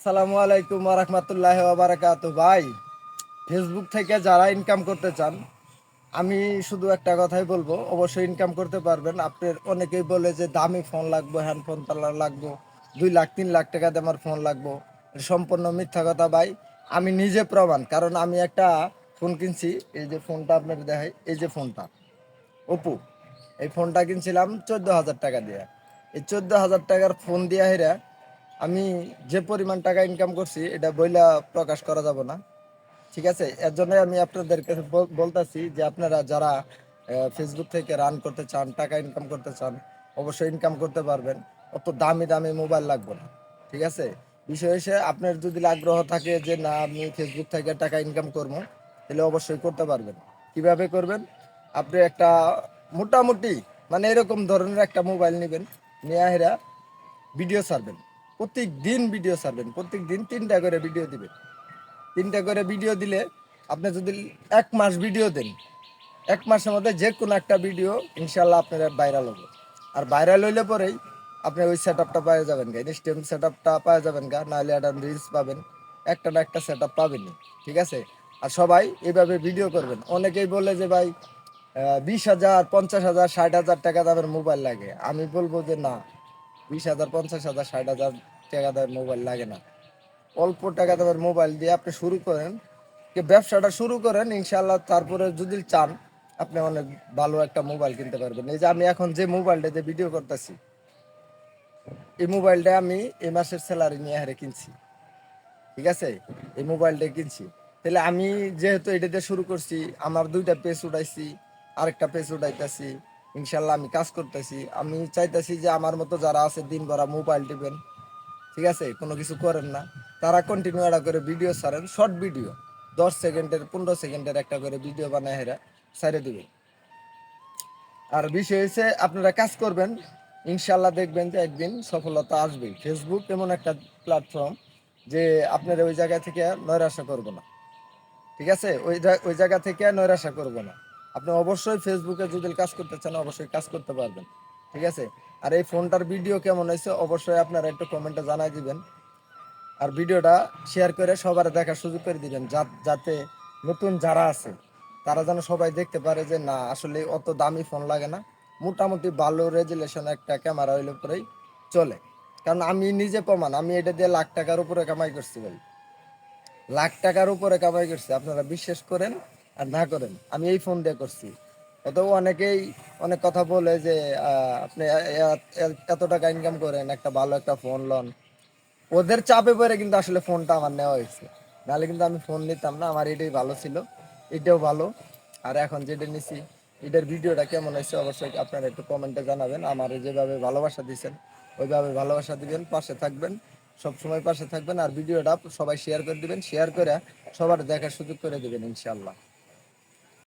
আসসালামু আলাইকুম রহমতুল্লাহ বারাকাতু ভাই ফেসবুক থেকে যারা ইনকাম করতে চান, আমি শুধু একটা কথাই বলব, অবশ্যই ইনকাম করতে পারবেন। আপনার অনেকেই বলে যে দামি ফোন লাগবো হ্যান্ডফোন তালা লাগবো, দুই লাখ, তিন লাখ টাকা আমার ফোন লাগবো। সম্পূর্ণ মিথ্যা কথা, ভাই। আমি নিজে প্রমাণ, কারণ আমি একটা ফোন কিনছি, এই যে ফোনটা আপনার দেখাই, এই যে ফোনটা ওপো এই ফোনটা কিনছিলাম চোদ্দ হাজার টাকা দিয়ে। এই চোদ্দ হাজার টাকার ফোন দিয়ে হেরা আমি যে পরিমাণ টাকা ইনকাম করছি, এটা বইলা প্রকাশ করা যাব না। ঠিক আছে? এর জন্য আমি আপনাদের কাছে বল- বলতাছি যে আপনারা যারা ফেসবুক থেকে রান করতে চান, টাকা ইনকাম করতে চান, অবশ্যই ইনকাম করতে পারবেন। অত দামি দামি মোবাইল লাগবে না। ঠিক আছে? বিষয় হচ্ছে আপনার যদি আগ্রহ থাকে যে না, আমি ফেসবুক থেকে টাকা ইনকাম করব, তাহলে অবশ্যই করতে পারবেন। কীভাবে করবেন? আপনি একটা মোটামুটি মানে এরকম ধরনের একটা মোবাইল নেবেন, নিয়ে ভিডিও ছাড়বেন। প্রত্যেক দিন ভিডিও ছাড়বেন প্রত্যেক দিন তিনটা করে ভিডিও দিবেন। তিনটা করে ভিডিও দিলে আপনি যদি এক মাস ভিডিও দেন, এক মাসের মধ্যে যে কোনো একটা ভিডিও ইনশাল্লাহ আপনার ভাইরাল হবে। আর ভাইরাল হইলে পরেই আপনি ওই সেট আপটা পাওয়া যাবেন গা ইনস্টেম সেট আপটা পাওয়া যাবেন গা, নাহলে একটা রিলস পাবেন, একটা না একটা সেট আপ পাবেনই ঠিক আছে? আর সবাই এভাবে ভিডিও করবেন। অনেকেই বলে যে, ভাই বিশ হাজার, পঞ্চাশ হাজার, ষাট হাজার টাকা দামের মোবাইল লাগে। আমি বলব যে, না। বিশ হাজার, পঞ্চাশ হাজার, ষাট হাজার টাকা দেওয়ার মোবাইল লাগে না। অল্প টাকা দেওয়ার মোবাইল দিয়ে আপনি শুরু করেন ব্যবসাটা শুরু করেন ইনশাল্লাহ তারপরে যদি চান, আপনি অনেক ভালো একটা মোবাইল কিনতে পারবেন। এই যে আমি এখন যে মোবাইলটা যে ভিডিও করতেছি, এই মোবাইলটা আমি এই মাসের স্যালারি নিয়ে হারে কিনছি। ঠিক আছে? এই মোবাইলটা কিনছি। তাহলে আমি যেহেতু এটা দিয়ে শুরু করছি, আমার দুইটা পেজ উঠাইছি, আরেকটা পেজ উঠাইতেছি ইনশাল্লাহ আমি কাজ করতেছি। আমি চাইতেছি যে আমার মতো যারা আছে দিন ভরা মোবাইল টিপেন, ঠিক আছে? কোনো কিছু করেন না। তারা কন্টিনিউ একটা করে ভিডিও ছাড়েন শর্ট ভিডিও দশ সেকেন্ডের, পনেরো সেকেন্ডের একটা করে ভিডিও বানায় হেরা ছাড়ে দিবেন। আর বিষয় হচ্ছে আপনারা কাজ করবেন, ইনশাল্লাহ দেখবেন যে একদিন সফলতা আসবে। ফেসবুক এমন একটা প্ল্যাটফর্ম যে আপনারা ওই জায়গা থেকে নৈরাশা করব না। ঠিক আছে? ওই ওই জায়গা থেকে নৈরাশা করব না। আপনি অবশ্যই ফেসবুকে যদি কাজ করতে চান, অবশ্যই কাজ করতে পারবেন। ঠিক আছে? আর এই ফোনটার ভিডিও কেমন হয়েছে, অবশ্যই আপনারা একটু কমেন্টে জানাই দিবেন। আর ভিডিওটা শেয়ার করে সবার দেখার সুযোগ করে দিবেন যাতে নতুন যারা আছে, তারা যেন সবাই দেখতে পারে যে, না, আসলে অত দামি ফোন লাগে না। মোটামুটি ভালো রেজুলেশন একটা ক্যামেরা হইলে পরেই চলে। কারণ আমি নিজে প্রমাণ, আমি এটা দিয়ে লাখ টাকার উপরে কামাই করছি ভাই। লাখ টাকার উপরে কামাই করছি, আপনারা বিশ্বাস করেন? আর না করেন। আমি এই ফোন দিয়ে করছি। অত অনেকেই অনেক কথা বলে যে আপনি এত টাকা ইনকাম করেন, একটা ভালো একটা ফোন লন। ওদের চাপে পড়ে কিন্তু আসলে ফোনটা আমার নেওয়া হয়েছে। নাহলে কিন্তু আমি ফোন নিতাম না, আমার এটাই ভালো ছিল। এটাও ভালো। আর এখন যেটা নিছি, এটার ভিডিওটা কেমন হয়েছে অবশ্যই আপনারা একটু কমেন্টে জানাবেন। আমার যেভাবে ভালোবাসা দিচ্ছেন ওইভাবে ভালোবাসা দিবেন, পাশে থাকবেন সব সময় পাশে থাকবেন। আর ভিডিওটা সবাই শেয়ার করে দিবেন শেয়ার করে সবার দেখার সুযোগ করে দিবেন ইনশাল্লাহ